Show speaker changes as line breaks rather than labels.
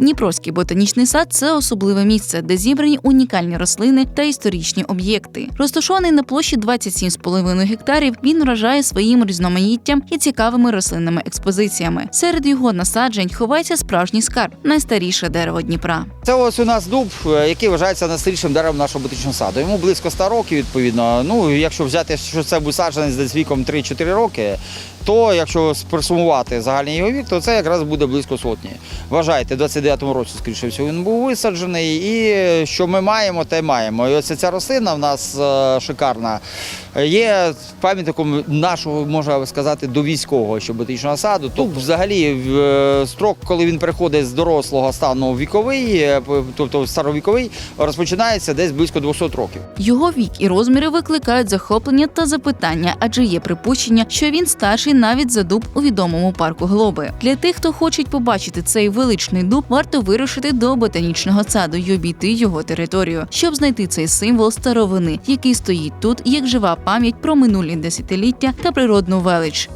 Дніпровський ботанічний сад це особливе місце, де зібрані унікальні рослини та історичні об'єкти. Розташований на площі 27,5 гектарів. Він вражає своїм різноманіттям і цікавими рослинними експозиціями. Серед його насаджень ховається справжній скарб найстаріше дерево Дніпра.
Це ось у нас дуб, е, який вважається найстарішим деревом нашого ботанічного саду. Йому близько 100 років. Відповідно, ну якщо взяти, що це був саджанець віком 3-4 роки. То якщо спросумувати загальний його вік, то це якраз буде близько сотні. Вважайте 29 2009 році, скоріше всього, він був висаджений. І що ми маємо, те маємо. І ось ця рослина в нас е, шикарна. Є пам'ятником нашого, можна сказати, до військового щоботичного саду. Тут тобто? взагалі е, строк, коли він приходить з дорослого стану віковий, е, тобто старовіковий, розпочинається десь близько 200 років.
Його вік і розміри викликають захоплення та запитання, адже є припущення, що він старший навіть за дуб у відомому парку глоби. Для тих, хто хоче побачити цей величний дуб, варто вирушити до ботанічного саду й обійти його територію, щоб знайти цей символ старовини, який стоїть тут як жива пам'ять про минулі десятиліття та природну велич.